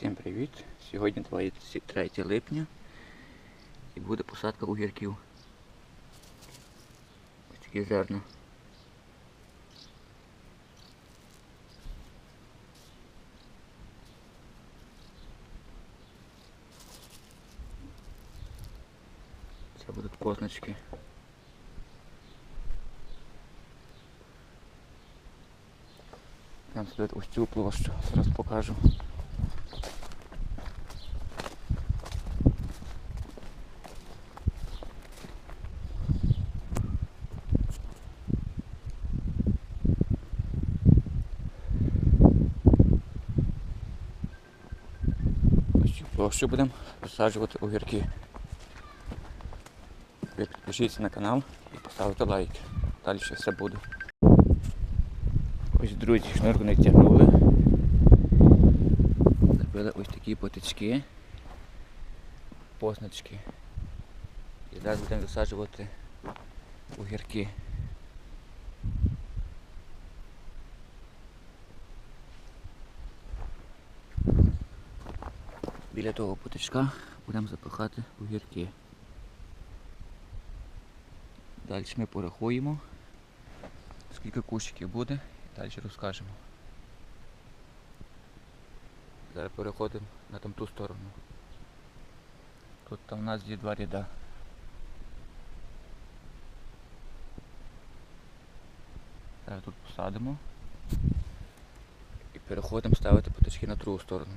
Всім привіт! Сьогодні 23 липня і буде посадка огірків. Ось такі зерна. Це будуть позначки. Там сидить ось цю площу, зараз покажу. Площу будемо висаджувати огірки. Ви підпишіться на канал і поставте лайк. Далі ще все буде. Ось друзі, шнурку не тягнули. Зробили ось такі потички, позначки. І зараз будемо висаджувати огірки. Біля того потичка будемо запихати огірки. Далі ми порахуємо, скільки кущиків буде, і далі розкажемо. Зараз переходимо на там ту сторону. Тут там у нас є два ряда. Зараз тут посадимо і переходимо ставити поточки на другу сторону.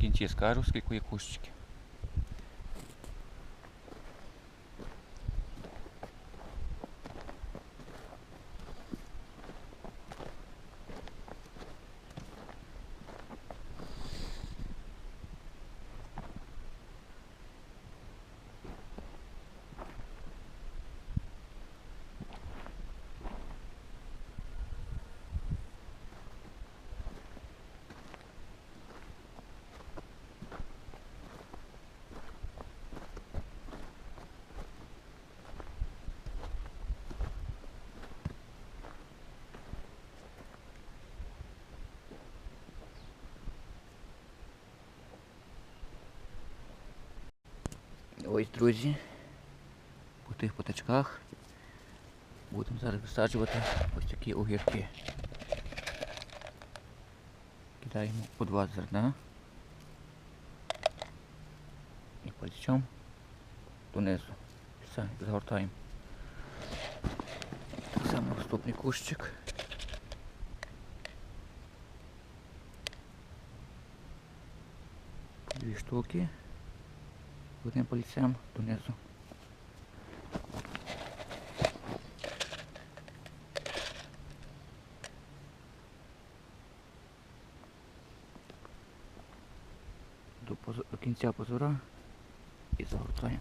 Кінці скажу, скільки є. Ось, друзі, по тих потачках будемо зараз висаджувати ось такі огірки. Кидаємо по два зерна і пальцем донизу. Все, загортаємо. Так само наступний кущик. Дві штуки. Одним пальцем донизу. До, позо- до кінця позора і загортаємо.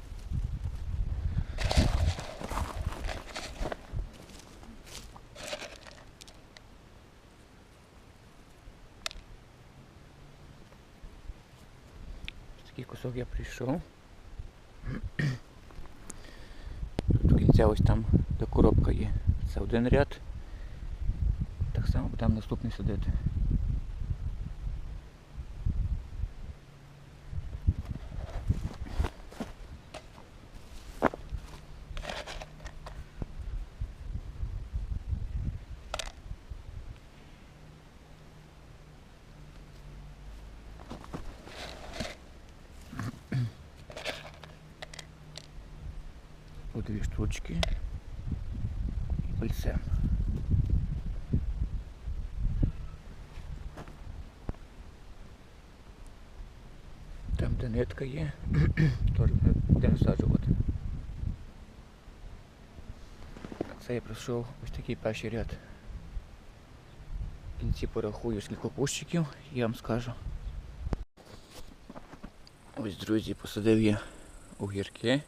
Такий кусок я прийшов. До ось там, де коробка є. Це один ряд. Так само будемо наступний садити. По дві штучки і пальцем. Там, де нитка є, теж будемо всаджувати. Це я пройшов ось такий перший ряд. В кінці порахую скільки кущиків, я вам скажу. Ось, друзі, посадив я огірки.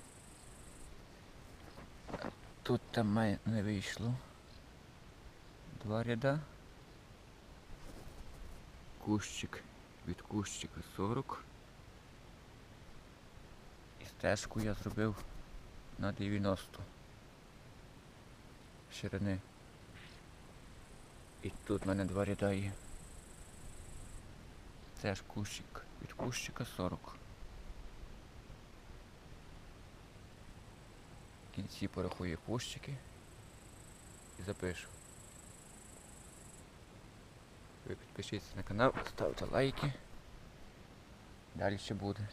Тут там не вийшло. Два ряда. Кущик від кущика 40. І стежку я зробив на 90 ширини. І тут в мене два ряда є. Це ж кущик. Від кущика 40. В кінці порахую кущики і запишу. Ви підпишіться на канал, ставте лайки. Далі ще буде.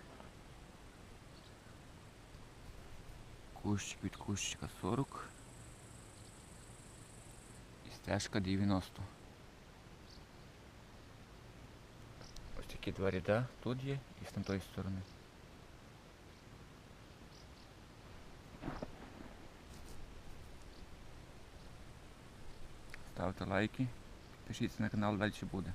Кущик від кущика 40. І стежка 90. Ось такі два ряда тут є і з тої сторони. Ставте лайки, підпишіться на канал, далі буде.